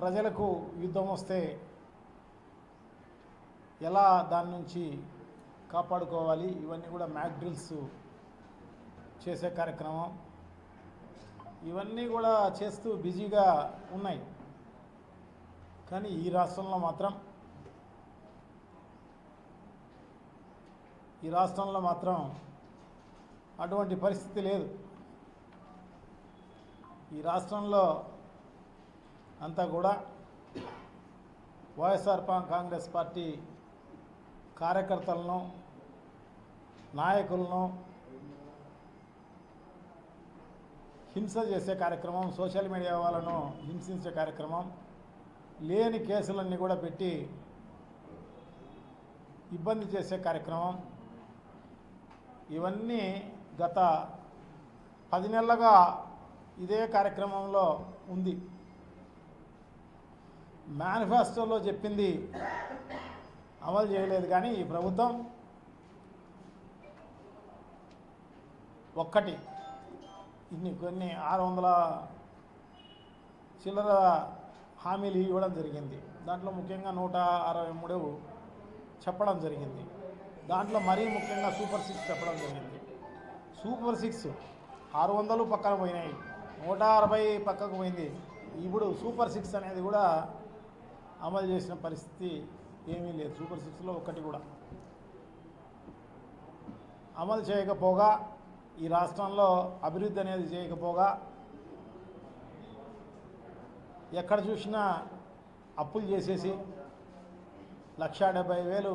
ప్రజలకు యుద్ధం వస్తే ఎలా దాని నుంచి కాపాడుకోవాలి? ఇవన్నీ కూడా మ్యాక్ డ్రిల్స్ చేసే కార్యక్రమం. ఇవన్నీ కూడా చేస్తూ బిజీగా ఉన్నాయి. కానీ ఈ రాష్ట్రంలో మాత్రం ఈ రాష్ట్రంలో మాత్రం అటువంటి పరిస్థితి లేదు. ఈ రాష్ట్రంలో అంతా కూడా వైఎస్ఆర్ పా- కాంగ్రెస్ పార్టీ కార్యకర్తలను నాయకులను హింస చేసే కార్యక్రమం సోషల్ మీడియా వాళ్ళను హింసించే కార్యక్రమం లేని కేసులన్నీ కూడా పెట్టి ఇబ్బంది చేసే కార్యక్రమం. ఇవన్నీ గత పది నెలలుగా ఇదే కార్యక్రమంలో ఉంది. మేనిఫెస్టోలో చెప్పింది అమలు చేయలేదు కానీ ఈ ప్రభుత్వం ఒక్కటి. ఇన్ని కొన్ని ఆరు వందల చిల్లర హామీలు ఇవ్వడం జరిగింది. దాంట్లో ముఖ్యంగా నూట అరవై మూడు చెప్పడం జరిగింది. దాంట్లో మరీ ముఖ్యంగా సూపర్ సిక్స్ చెప్పడం జరిగింది. సూపర్ సిక్స్ ఆరు వందలు పక్కన పోయినాయి. నూట అరవై పక్కకు పోయింది. ఇప్పుడు సూపర్ సిక్స్ అనేది కూడా అమలు చేసిన పరిస్థితి ఏమీ లేదు. సూపర్ సిక్స్లో ఒక్కటి కూడా. అమలు చేయకపోగా ఈ రాష్ట్రంలో అభివృద్ధి అనేది చేయకపోగా ఎక్కడ చూసినా అప్పులు చేసేసి లక్షా డెబ్బై వేలు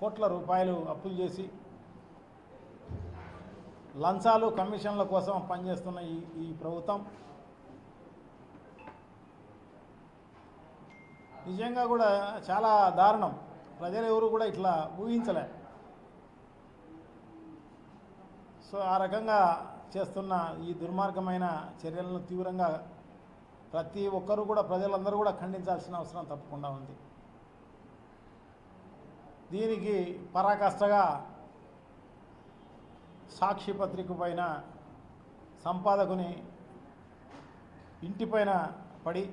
కోట్ల రూపాయలు అప్పులు చేసి లంచాలు కమిషన్ల కోసం పనిచేస్తున్న ఈ ఈ ప్రభుత్వం నిజంగా కూడా చాలా దారుణం. ప్రజలు ఎవరు కూడా ఇట్లా ఊహించలే. సో ఆ రకంగా చేస్తున్న ఈ దుర్మార్గమైన చర్యలను తీవ్రంగా ప్రతి ఒక్కరూ కూడా ప్రజలందరూ కూడా ఖండించాల్సిన అవసరం తప్పకుండా ఉంది. దీనికి పరాకాష్ఠగా సాక్షి పత్రిక పైన సంపాదకుని ఇంటిపైన పడి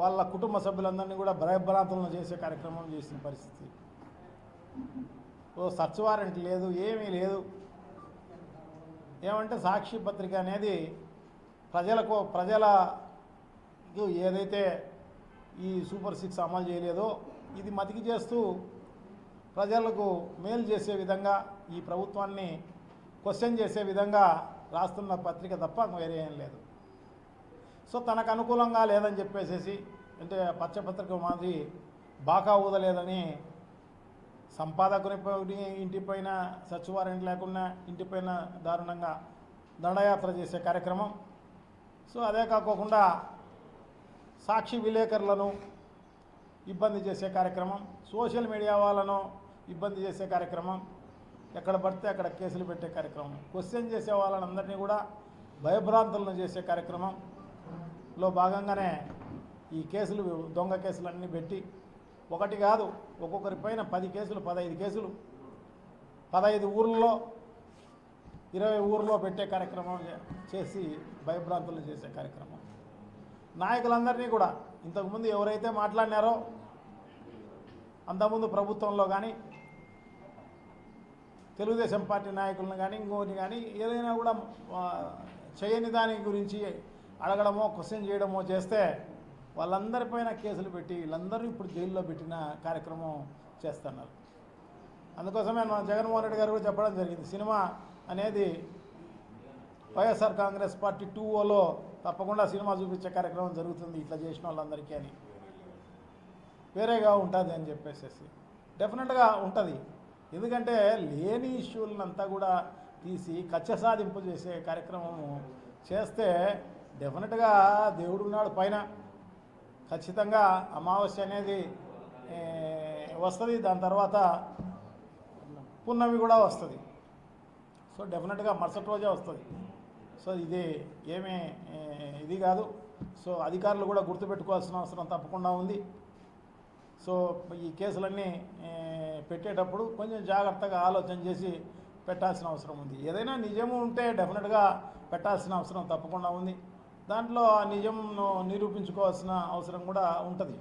వాళ్ళ కుటుంబ సభ్యులందరినీ కూడా భయభ్రాంతులను చేసే కార్యక్రమం చేసిన పరిస్థితి. ఓ సర్చ్ వారెంట్ లేదు ఏమీ లేదు. ఏమంటే సాక్షి పత్రిక అనేది ప్రజలకు ప్రజలకు ఏదైతే ఈ సూపర్ సిక్స్ అమలు చేయలేదో ఇది మతికి చేస్తూ ప్రజలకు మేలు చేసే విధంగా ఈ ప్రభుత్వాన్ని క్వశ్చన్ చేసే విధంగా రాస్తున్న పత్రిక తప్ప వేరే ఏం లేదు. సో తనకు అనుకూలంగా లేదని చెప్పేసేసి అంటే పచ్చపత్రిక మాదిరి బాకా ఊదలేదని సంపాదకుని ఇంటిపైన సచివారెంట్ లేకుండా ఇంటిపైన దారుణంగా దండయాత్ర చేసే కార్యక్రమం. సో అదే కాకోకుండా సాక్షి విలేకరులను ఇబ్బంది చేసే కార్యక్రమం. సోషల్ మీడియా వాళ్ళను ఇబ్బంది చేసే కార్యక్రమం. ఎక్కడ పడితే అక్కడ కేసులు పెట్టే కార్యక్రమం. క్వశ్చన్ చేసే వాళ్ళందరినీ కూడా భయభ్రాంతులను చేసే కార్యక్రమం. లో భాగంగానే ఈ కేసులు దొంగ కేసులన్నీ పెట్టి ఒకటి కాదు ఒక్కొక్కరి పైన పది కేసులు పదహైదు కేసులు. పదహైదు ఊర్లలో ఇరవై ఊర్లో పెట్టే కార్యక్రమం చేసి భయభ్రాంతులు చేసే కార్యక్రమం. నాయకులందరినీ కూడా ఇంతకుముందు ఎవరైతే మాట్లాడినారో అంతకుముందు ప్రభుత్వంలో కానీ తెలుగుదేశం పార్టీ నాయకులను కానీ ఇంకోటి కానీ ఏదైనా కూడా చేయని దాని గురించి అడగడమో క్వశ్చన్ చేయడమో చేస్తే వాళ్ళందరిపైన కేసులు పెట్టి వీళ్ళందరూ ఇప్పుడు జైల్లో పెట్టిన కార్యక్రమం చేస్తున్నారు. అందుకోసమే మన జగన్మోహన్ రెడ్డి గారు కూడా చెప్పడం జరిగింది. సినిమా అనేది వైఎస్ఆర్ కాంగ్రెస్ పార్టీ టూ ఓలో తప్పకుండా సినిమా చూపించే కార్యక్రమం జరుగుతుంది ఇట్లా చేసిన వాళ్ళందరికీ అని. వేరేగా ఉంటుంది అని చెప్పేసేసి. డెఫినెట్గా ఉంటుంది. ఎందుకంటే లేని ఇష్యూలనంతా కూడా తీసి కచ్చ సాధింపు చేసే కార్యక్రమము చేస్తే డెఫినెట్గా దేవుడు ఉన్నాడు పైన. ఖచ్చితంగా అమావాస్య అనేది వస్తుంది. దాని తర్వాత పున్నమి కూడా వస్తుంది. సో డెఫినెట్గా మరుసటి రోజే వస్తుంది. సో ఇది ఏమీ ఇది కాదు. సో అధికారులు కూడా గుర్తుపెట్టుకోవాల్సిన అవసరం తప్పకుండా ఉంది. సో ఈ కేసులన్నీ పెట్టేటప్పుడు కొంచెం జాగ్రత్తగా ఆలోచన చేసి పెట్టాల్సిన అవసరం ఉంది. ఏదైనా నిజము ఉంటే డెఫినెట్గా పెట్టాల్సిన అవసరం తప్పకుండా ఉంది. దాంట్లో ఆ నిజంను నిరూపించుకోవాల్సిన అవసరం కూడా ఉంటుంది.